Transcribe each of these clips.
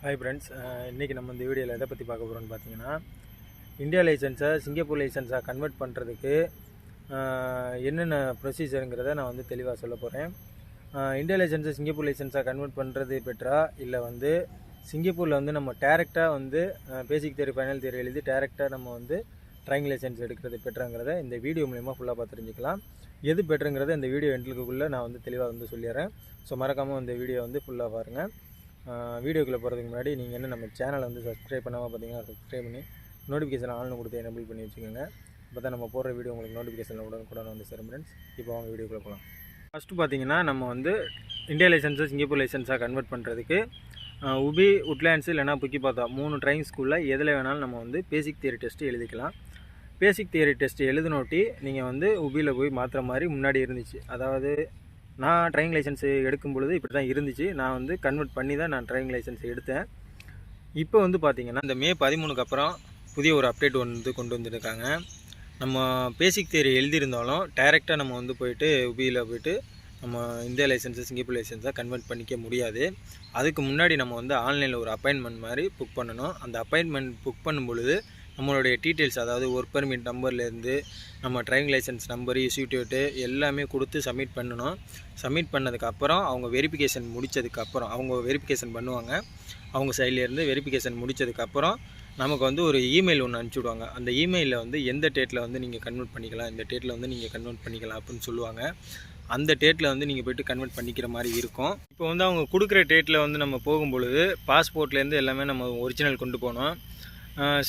Hi friends இன்றைக்கி நம்ம இந்த வீடியோவில் எதை பற்றி பார்க்க போகிறோம்னு பார்த்தீங்கன்னா இந்தியா லைசன்ஸை சிங்கப்பூர் லைசன்ஸாக கன்வெர்ட் பண்ணுறதுக்கு என்னென்ன ப்ரொசீஜருங்கிறத நான் வந்து தெளிவாக சொல்ல போகிறேன் இந்தியா லைசன்ஸை சிங்கப்பூர் லைசன்ஸாக கன்வெர்ட் பண்ணுறது பெற்றா இல்லை வந்து சிங்கப்பூரில் வந்து நம்ம டேரெக்டாக வந்து பேசிக் தேரி ஃபைனல் தேரி எழுதி டேரெக்டாக நம்ம வந்து ட்ரைவிங் லைசன்ஸ் எடுக்கிறது பெட்டருங்கிறத இந்த வீடியோ மூலிமா ஃபுல்லாக பார்த்து தெரிஞ்சுக்கலாம் எது பெட்டருங்கிறத இந்த வீடியோ எண்டுக்குள்ளே நான் வந்து தெளிவாக வந்து சொல்லிடுறேன். ஸோ மறக்காமல் இந்த வீடியோ வந்து ஃபுல்லாக பாருங்கள் வீடியோக்குள்ளே போகிறதுக்கு முன்னாடி நீங்கள் என்ன நம்ம சேனலை வந்து சப்ஸ்கிரைப் பண்ணாமல் பார்த்தீங்கன்னா சப்ஸ்கிரைப் பண்ணி நோட்டிஃபிகேஷன் ஆன்லைன் கொடுத்து எனபிள் பண்ணி வச்சுக்கோங்க. இப்போ தான் நம்ம போடுற வீடியோ உங்களுக்கு நோட்டிஃபிகேஷன் உடனே கூட வந்து சேரும் ஃப்ரெண்ட்ஸ் இப்போ அவங்க வீடியோக்குள்ளே போகலாம் ஃபஸ்ட்டு பார்த்தீங்கன்னா நம்ம வந்து இந்தியா லைசன்ஸை சிங்கப்பூர் லைசன்ஸாக கன்வெர்ட் பண்ணுறதுக்கு உபி உட்லேண்ட்ஸ் இல்லைனா புக்கி பார்த்தா மூணு ட்ரைனிங் ஸ்கூலில் எதில் வேணாலும் நம்ம வந்து பேசிக் தியரி டெஸ்ட்டு எழுதிக்கலாம். பேசிக் தியரி டெஸ்ட் எழுதினோட்டி நீங்கள் வந்து உபியில் போய் மாற்றுற மாதிரி முன்னாடி இருந்துச்சு. அதாவது நான் ட்ரைவிங் லைசன்ஸ் எடுக்கும் பொழுது இப்படி தான் இருந்துச்சு. நான் வந்து கன்வெர்ட் பண்ணி தான் நான் ட்ரைவிங் லைசன்ஸ் எடுத்தேன். இப்போ வந்து பார்த்திங்கன்னா இந்த மே பதிமூணுக்கு அப்புறம் புதிய ஒரு அப்டேட் வந்து கொண்டு வந்துருக்காங்க. நம்ம பேசிக் தேரி எழுதியிருந்தாலும் டைரெக்டாக நம்ம வந்து போயிட்டு உபியில் போயிட்டு நம்ம இந்தியா லைசன்ஸு சிங்கப்பூர் லைசன்ஸாக கன்வெர்ட் பண்ணிக்க முடியாது. அதுக்கு முன்னாடி நம்ம வந்து ஆன்லைனில் ஒரு அப்பாயின்மெண்ட் மாதிரி புக் பண்ணணும். அந்த அப்பாயின்மெண்ட் புக் பண்ணும் பொழுது நம்மளுடைய டீட்டெயில்ஸ் அதாவது ஒர்க் பர்மிட் நம்பர்லேருந்து நம்ம டிரைவிங் லைசன்ஸ் நம்பர் இன்ஸ்டியூட்டு எல்லாமே கொடுத்து சப்மிட் பண்ணணும். சப்மிட் பண்ணதுக்கப்புறம் அவங்க வெரிஃபிகேஷன் முடித்ததுக்கப்புறம் அவங்க வெரிஃபிகேஷன் பண்ணுவாங்க. அவங்க சைட்லேருந்து வெரிஃபிகேஷன் முடித்ததுக்கப்புறம் நமக்கு வந்து ஒரு இமெயில் ஒன்று அனுப்பிச்சி அந்த இமெயிலில் வந்து எந்த டேட்டில் வந்து நீங்கள் கன்வெர்ட் பண்ணிக்கலாம் இந்த டேட்டில் வந்து நீங்கள் கன்வெர்ட் பண்ணிக்கலாம் அப்படின்னு சொல்லுவாங்க. அந்த டேட்டில் வந்து நீங்கள் போய்ட்டு கன்வெர்ட் பண்ணிக்கிற மாதிரி இருக்கும். இப்போ வந்து அவங்க கொடுக்குற டேட்டில் வந்து நம்ம போகும்பொழுது பாஸ்போர்ட்லேருந்து எல்லாமே நம்ம ஒரிஜினல் கொண்டு போனோம்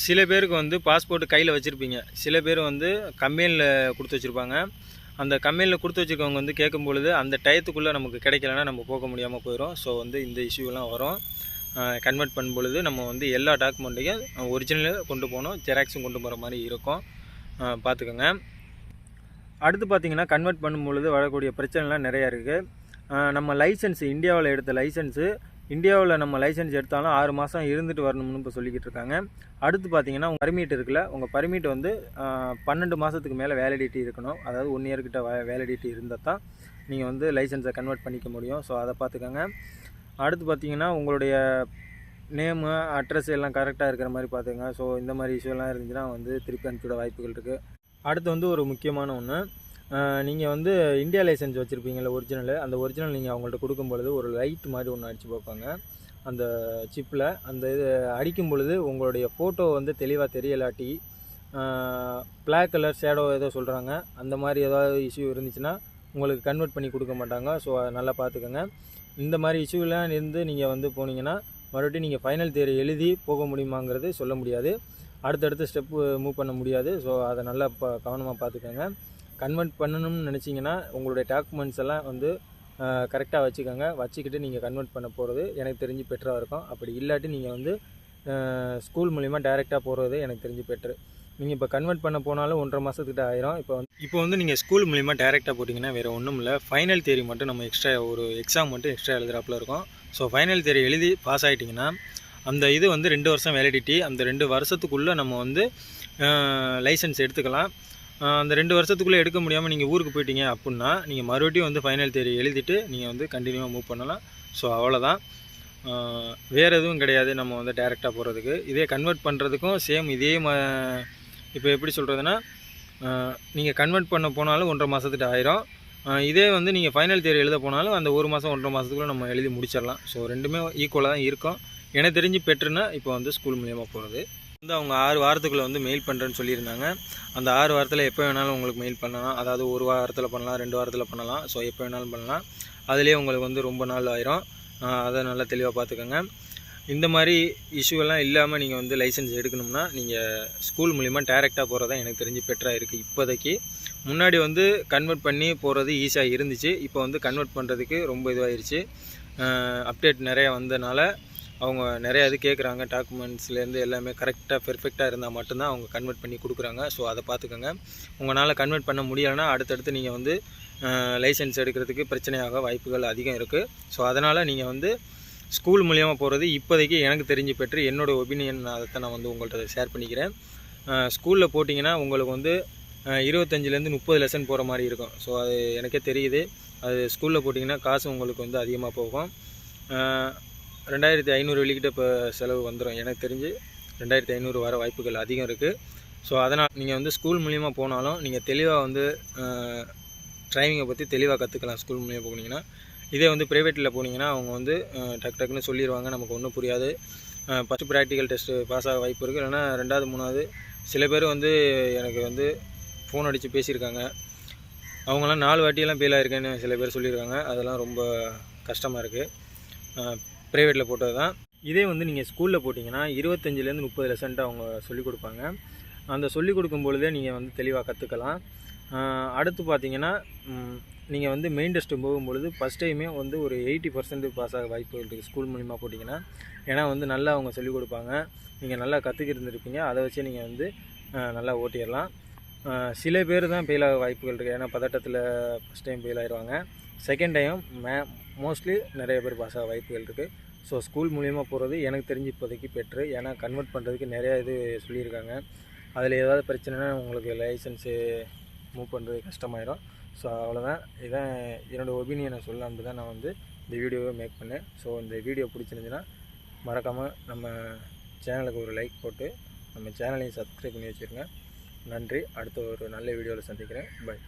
சில பேருக்கு வந்து பாஸ்போர்ட் கையில் வச்சுருப்பீங்க. சில பேர் வந்து கம்பெனியில் கொடுத்து வச்சுருப்பாங்க. அந்த கம்பெனியில் கொடுத்து வச்சுருக்கவங்க வந்து கேட்கும் பொழுது அந்த டயத்துக்குள்ளே நமக்கு கிடைக்கலன்னா நம்ம போக முடியாமல் போயிடும் ஸோ வந்து இந்த இஷ்யூலாம் வரும். கன்வெர்ட் பண்ணும் பொழுது நம்ம வந்து எல்லா டாக்குமெண்ட்டையும் ஒரிஜினலாக கொண்டு போகணும். ஜெராக்ஸும் கொண்டு போகிற மாதிரி இருக்கும். பார்த்துக்கோங்க அடுத்து பார்த்திங்கன்னா கன்வெர்ட் பண்ணும் பொழுது வரக்கூடிய பிரச்சனைலாம் நிறையா இருக்குது நம்ம லைசன்ஸு இந்தியாவில் எடுத்த லைசன்ஸு இந்தியாவில் நம்ம லைசன்ஸ் எடுத்தாலும் ஆறு மாதம் இருந்துட்டு வரணும்னு இப்போ சொல்லிக்கிட்டு இருக்காங்க. அடுத்து பார்த்தீங்கன்னா உங்கள் பர்மிட் இருக்குல்ல உங்கள் பர்மிட் வந்து பன்னெண்டு மாதத்துக்கு மேலே வேலிடிட்டி இருக்கணும். அதாவது ஒன் இயர்கிட்ட வேலிடிட்டி இருந்தால் தான் நீங்கள் வந்து லைசன்ஸை கன்வெர்ட் பண்ணிக்க முடியும். ஸோ அதை பார்த்துக்கோங்க அடுத்து பார்த்தீங்கன்னா உங்களுடைய நேமு அட்ரஸ் எல்லாம் கரெக்டாக இருக்கிற மாதிரி பார்த்துங்க ஸோ இந்த மாதிரி இஷ்யூலாம் இருந்துச்சுன்னா வந்து திருப்பி அனுப்பிவிட வாய்ப்புகள் இருக்குது அடுத்து வந்து ஒரு முக்கியமான ஒன்று நீங்கள் வந்து இந்தியா லைசன்ஸ் வச்சுருப்பீங்கள ஒரிஜினல் அந்த ஒரிஜினல் நீங்கள் அவங்கள்ட்ட கொடுக்கும் பொழுது ஒரு லைட் மாதிரி ஒன்று அடித்து பார்ப்பாங்க. அந்த சிப்பில் அந்த இது அடிக்கும் பொழுது உங்களுடைய ஃபோட்டோ வந்து தெளிவாக தெரியலாட்டி பிளாக் கலர் ஷேடோ ஏதோ சொல்கிறாங்க அந்த மாதிரி ஏதாவது இஷ்யூ இருந்துச்சுன்னா உங்களுக்கு கன்வெர்ட் பண்ணி கொடுக்க மாட்டாங்க. ஸோ அதை நல்லா பார்த்துக்கோங்க. இந்த மாதிரி இஷ்யூலாம் இருந்து நீங்கள் வந்து போனீங்கன்னா மறுபடியும் நீங்கள் ஃபைனல் தேரி எழுதி போக முடியுமாங்கிறது சொல்ல முடியாது. அடுத்தடுத்த ஸ்டெப்பு மூவ் பண்ண முடியாது. ஸோ அதை நல்லா ப கவனமாக பார்த்துக்கோங்க. கன்வெர்ட் பண்ணணும்னு நினச்சிங்கன்னா உங்களுடைய டாக்குமெண்ட்ஸ் எல்லாம் வந்து கரெக்டாக வச்சுக்கோங்க. வச்சுக்கிட்டு நீங்கள் கன்வெர்ட் பண்ண போகிறது எனக்கு தெரிஞ்சு பெட்டராக இருக்கும். அப்படி இல்லாட்டி நீங்கள் வந்து ஸ்கூல் மூலிமா டைரெக்டாக போகிறது எனக்கு தெரிஞ்சு பெட்ரு நீங்கள் இப்போ கன்வெர்ட் பண்ண போனாலும் ஒன்றரை மாதத்துக்கிட்ட ஆயிரும். இப்போ வந்து இப்போ வந்து நீங்கள் ஸ்கூல் மூலிமா டேரெக்டாக போட்டிங்கன்னா வேறு ஒன்றும் இல்லை. ஃபைனல் தேரி மட்டும் நம்ம எக்ஸ்ட்ரா ஒரு எக்ஸாம் மட்டும் எக்ஸ்ட்ரா எழுதுறாப்புல இருக்கும். ஸோ ஃபைனல் தேரி எழுதி பாஸ் ஆகிட்டிங்கன்னா அந்த இது வந்து ரெண்டு வருஷம் வேலிடிட்டி அந்த ரெண்டு வருஷத்துக்குள்ளே நம்ம வந்து லைசன்ஸ் எடுத்துக்கலாம். அந்த ரெண்டு வருஷத்துக்குள்ளே எடுக்க முடியாமல் நீங்கள் ஊருக்கு போயிட்டீங்க அப்படின்னா நீங்கள் மறுபடியும் வந்து ஃபைனல் தேரி எழுதிட்டு நீங்கள் வந்து கண்டினியூவாக மூவ் பண்ணலாம். ஸோ அவ்வளோதான். வேறு எதுவும் கிடையாது. நம்ம வந்து டேரெக்டாக போகிறதுக்கு இதே கன்வெர்ட் பண்ணுறதுக்கும் சேம் இதே ம இப்போ எப்படி சொல்கிறதுனா நீங்கள் கன்வெர்ட் பண்ண போனாலும் ஒன்றரை மாதத்துக்கு ஆயிரும். இதே வந்து நீங்கள் ஃபைனல் தேரி எழுத போனாலும் அந்த ஒரு மாதம் ஒன்றரை மாதத்துக்குள்ளே நம்ம எழுதி முடிச்சிடலாம். ஸோ ரெண்டுமே ஈக்குவலாக தான் இருக்கும். எனக்கு தெரிஞ்சு பெற்றுனா இப்போ வந்து ஸ்கூல் மூலியமாக போகிறது வந்து அவங்க ஆறு வாரத்துக்குள்ளே வந்து மெயில் பண்ணுறேன்னு சொல்லியிருந்தாங்க. அந்த ஆறு வாரத்தில் எப்போ வேணாலும் உங்களுக்கு மெயில் பண்ணலாம். அதாவது ஒரு வாரத்தில் பண்ணலாம் ரெண்டு வாரத்தில் பண்ணலாம். ஸோ எப்போ வேணாலும் பண்ணலாம். அதுலேயே உங்களுக்கு வந்து ரொம்ப நாள் ஆயிரும். அதை நல்லா தெளிவாக பார்த்துக்கோங்க இந்த மாதிரி இஷ்யூவெல்லாம் இல்லாமல் நீங்கள் வந்து லைசன்ஸ் எடுக்கணும்னா நீங்கள் ஸ்கூல் மூலிமா டேரெக்டாக போகிறது தான் எனக்கு தெரிஞ்சு பெட்டராக இருக்குது இப்போதைக்கு. முன்னாடி வந்து கன்வெர்ட் பண்ணி போகிறது ஈஸியாக இருந்துச்சு. இப்போ வந்து கன்வெர்ட் பண்ணுறதுக்கு ரொம்ப இதுவாகிருச்சு அப்டேட் நிறையா வந்ததுனால அவங்க நிறையா இது கேட்குறாங்க டாக்குமெண்ட்ஸ்லேருந்து எல்லாமே கரெக்டாக பெர்ஃபெக்டாக இருந்தால் மட்டும்தான் அவங்க கன்வெர்ட் பண்ணி கொடுக்குறாங்க. ஸோ அதை பார்த்துக்கோங்க உங்களால் கன்வெர்ட் பண்ண முடியலைன்னா அடுத்தடுத்து நீங்கள் வந்து லைசன்ஸ் எடுக்கிறதுக்கு பிரச்சனையாக வாய்ப்புகள் அதிகம் இருக்குது ஸோ அதனால் நீங்கள் வந்து ஸ்கூல் மூலியமாக போகிறது இப்போதைக்கு எனக்கு தெரிஞ்சு பெற்று என்னோடய ஒப்பீனியன் அதை நான் வந்து உங்கள்கிட்ட ஷேர் பண்ணிக்கிறேன். ஸ்கூலில் போட்டிங்கன்னா உங்களுக்கு வந்து இருபத்தஞ்சிலேருந்து முப்பது லெசன் போகிற மாதிரி இருக்கும். ஸோ அது எனக்கே தெரியுது. அது ஸ்கூலில் போட்டிங்கன்னா காசு உங்களுக்கு வந்து அதிகமாக போகும். ரெண்டாயிரத்தி ஐநூறு வெளிக்கிட்ட இப்போ செலவு வந்துடும் எனக்கு தெரிஞ்சு ரெண்டாயிரத்தி ஐநூறு வர வாய்ப்புகள் அதிகம் இருக்குது ஸோ அதனால் நீங்கள் வந்து ஸ்கூல் மூலிமா போனாலும் நீங்கள் தெளிவாக வந்து டிரைவிங்கை பற்றி தெளிவாக கற்றுக்கலாம் ஸ்கூல் மூலிமா போனீங்கன்னா. இதே வந்து ப்ரைவேட்டில் போனீங்கன்னா அவங்க வந்து டக் டக்குன்னு சொல்லிடுவாங்க நமக்கு ஒன்றும் புரியாது. ஃபஸ்ட்டு ப்ராக்டிக்கல் டெஸ்ட்டு பாஸ் ஆக வாய்ப்பு இருக்குது இல்லைனா ரெண்டாவது மூணாவது சில பேர் வந்து எனக்கு வந்து ஃபோன் அடித்து பேசியிருக்காங்க. அவங்களாம் நாலு வாட்டியெல்லாம் ஃபெயில் ஆகிருக்கேன்னு சில பேர் சொல்லியிருக்காங்க. அதெல்லாம் ரொம்ப கஷ்டமாக இருக்குது ப்ரைவேட்டில் போட்டது தான். இதே வந்து நீங்கள் ஸ்கூலில் போட்டிங்கன்னா இருபத்தஞ்சிலேருந்து முப்பது லெசன்ட்டு அவங்க சொல்லிக் கொடுப்பாங்க. அந்த சொல்லிக் கொடுக்கும் பொழுதே நீங்கள் வந்து தெளிவாக கற்றுக்கலாம் அடுத்து பார்த்தீங்கன்னா நீங்கள் வந்து மெயின் டெஸ்ட்டு போகும்பொழுது ஃபஸ்ட் டைமே வந்து ஒரு எயிட்டி பர்சன்ட் பாஸ் ஆக வாய்ப்பு இருக்குது ஸ்கூல் மூலிமா போட்டிங்கன்னா. ஏன்னா வந்து நல்லா அவங்க சொல்லிக் கொடுப்பாங்க. நீங்கள் நல்லா கற்றுக்கிட்டு இருந்திருப்பீங்க. அதை வச்சு நீங்கள் வந்து நல்லா ஓட்டிடலாம். சில பேர் தான் ஃபெயில் ஆக வாய்ப்புகள் இருக்குது ஏன்னா பதட்டத்தில் ஃபஸ்ட் டைம் ஃபெயில் ஆயிடுவாங்க செகண்ட் டைம் மே மோஸ்ட்லி நிறைய பேர் பாஸ் ஆக வாய்ப்புகள் இருக்குது ஸோ ஸ்கூல் மூலிமா போகிறது எனக்கு தெரிஞ்சு இப்போதைக்கு பெட்ரு. ஏன்னா கன்வெர்ட் பண்ணுறதுக்கு நிறையா இது சொல்லியிருக்காங்க. அதில் ஏதாவது பிரச்சனைனா உங்களுக்கு லைசன்ஸு மூவ் பண்ணுறது கஷ்டமாயிடும் ஸோ அவ்வளோதான் இதான் என்னோடய ஒப்பீனியனை சொல்லலாம்னு தான் நான் வந்து இந்த வீடியோவை மேக் பண்ணேன். ஸோ இந்த வீடியோ பிடிச்சிருந்துச்சுன்னா மறக்காமல் நம்ம சேனலுக்கு ஒரு லைக் போட்டு நம்ம சேனலையும் சப்ஸ்கிரைப் பண்ணி வச்சுருங்க. நன்றி. அடுத்த ஒரு நல்ல வீடியோவில் சந்திக்கிறேன். பை